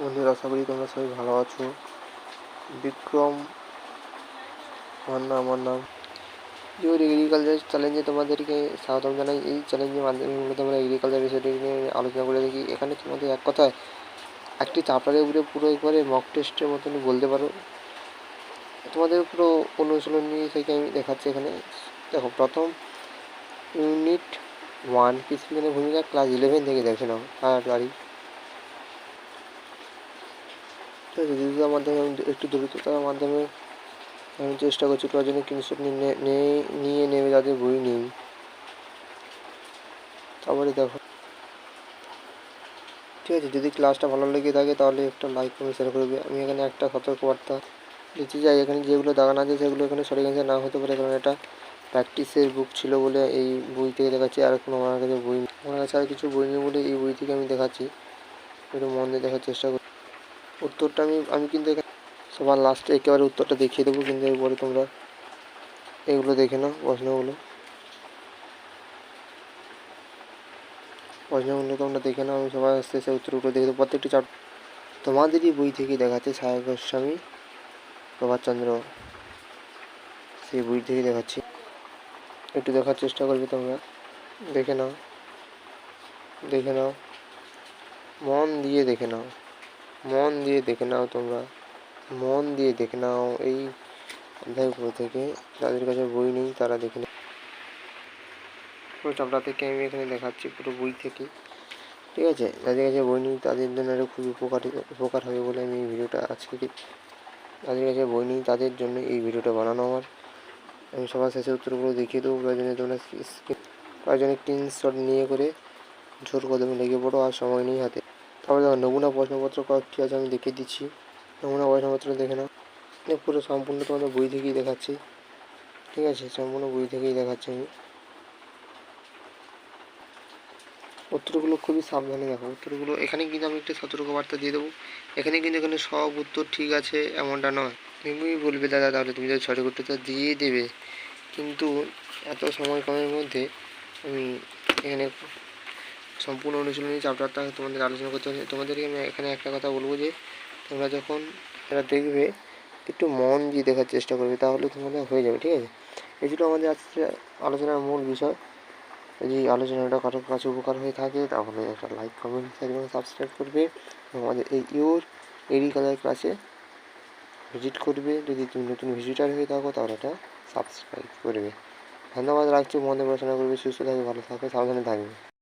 বন্ধুরা, আশা করি তোমরা সবাই ভালো আছো। বিক্রম, আমার নাম আমার নাম। এগ্রিকালচার চ্যালেঞ্জে তোমাদেরকে স্বাগতম জানাই। এই চ্যালেঞ্জের মাধ্যমে মূলত আমরা এগ্রিকালচার বিষয়টি নিয়ে আলোচনা করে দেখি এখানে তোমাদের এক কথায়, একটি চাপড়ারে উপরে পুরো একবারে মক টেস্টের মতন বলতে পারো। তোমাদের পুরো অনুশীলন নিয়ে থেকে আমি দেখাচ্ছি এখানে। দেখো, প্রথম ইউনিট ওয়ান কৃষিবিজ্ঞানের ভূমিকা ক্লাস ইলেভেন থেকে দেখে নাও। তাড়াতাড়ি ঠিক আছে মাধ্যমে একটু দ্রুততার মাধ্যমে আমি চেষ্টা করছি কয়েকজন স্ক্রিনশট নিয়ে নেবে যাদের বই নেই। তারপরে দেখো। ঠিক আছে, যদি ক্লাসটা ভালো লেগে থাকে তাহলে একটা লাইক কমেন্ট শেয়ার করবে। আমি এখানে একটা সতর্কবার্তা দিতে চাই। এখানে যেগুলো দাগানো আছে সেগুলো এখানে সঠিক অ্যান্সার না হতে পারে, কারণ এটা প্র্যাকটিসের বুক ছিল বলে এই বই থেকে দেখাচ্ছি। আর কোনো আমার কাছে বই আমার কাছে আর কিছু বই নেই বলে এই বই থেকে আমি দেখাচ্ছি। একটু মন দিয়ে দেখার চেষ্টা করি উত্তরটা আমি আমি কিন্তু সবার লাস্টে একেবারে উত্তরটা দেখিয়ে দেবো, কিন্তু এরপরে তোমরা এগুলো দেখে নাও, প্রশ্নগুলো। প্রশ্নগুলো তোমরা দেখে নাও, আমি সবাই সবার শেষে উত্তরগুলো দেখে দেবো। প্রত্যেকটি চাপ তোমাদেরই বই থেকে দেখাচ্ছে সাহেব গোস্বামী, প্রভাতচন্দ্র, সেই বই থেকে দেখাচ্ছি। একটু দেখার চেষ্টা করবে তোমরা। দেখে নাও। দেখে নাও। মন দিয়ে দেখে নাও। মন দিয়ে দেখে নাও তোমরা। মন দিয়ে দেখে নাও এই অধ্যায়গুলো থেকে। যাদের কাছে বই নেই, তারা দেখে নাও। পুরো চাপড়া থেকে আমি এখানে দেখাচ্ছি, পুরো বই থেকে। ঠিক আছে? যাদের কাছে বই নেই, তাদের জন্য এটা খুবই উপকারী, উপকার হবে বলে আমি এই ভিডিওটা আজকে যাদের কাছে বই নেই, তাদের জন্য এই ভিডিওটা বানানো আমার। আমি সবার শেষে উত্তরগুলো দেখিয়ে দেবো। প্রয়োজনে তোমরা প্রয়োজনে স্ক্রিনশট নিয়ে করে জোর কদমে লেগে পড়ো আর সময় নেই হাতে। তারপরে দেখো নমুনা প্রশ্নপত্র কয়েকটি আছে আমি দেখিয়ে দিচ্ছি। নমুনা প্রশ্নপত্র দেখে নাও। পুরো সম্পূর্ণ তোমাদের বই থেকেই দেখাচ্ছি। ঠিক আছে, সম্পূর্ণ বই থেকেই দেখাচ্ছি আমি। উত্তরগুলো খুবই সাবধানে দেখো। উত্তরগুলো, এখানে কিন্তু আমি একটা সতর্কবার্তা দিয়ে দেবো। এখানে কিন্তু এখানে সব উত্তর ঠিক আছে, এমনটা নয়। তুমি বলবে, দাদা, তাহলে তুমি যদি সঠিক উত্তরটা দিয়ে দেবে। কিন্তু এত সময় কমের মধ্যে আমি এখানে সম্পূর্ণ অনুশীলনী চ্যাপ্টারটা তোমাদের আলোচনা করতে হবে তোমাদেরকে আমি এখানে একটা কথা বলব যে, তোমরা যখন এটা দেখবে, একটু মন দিয়ে দেখার চেষ্টা করবে, তাহলে তোমাদের হয়ে যাবে, ঠিক আছে? এই ছিল আমাদের আজকে আলোচনার মূল বিষয়। যদি আলোচনাটা কারোর কাছে উপকার হয়ে থাকে, তাহলে একটা লাইক কমেন্ট শেয়ার এবং সাবস্ক্রাইব করবে আমাদের এই ইউর এগ্রিকালচার ক্লাসে ভিজিট করবে। যদি তুমি নতুন ভিজিটার হয়ে থাকো, তাহলে এটা সাবস্ক্রাইব করবে। ধন্যবাদ, রাখছি, মনে পড়াশোনা করবে, সুস্থ থাকবে, ভালো থাকবে, সাবধানে থাকবে।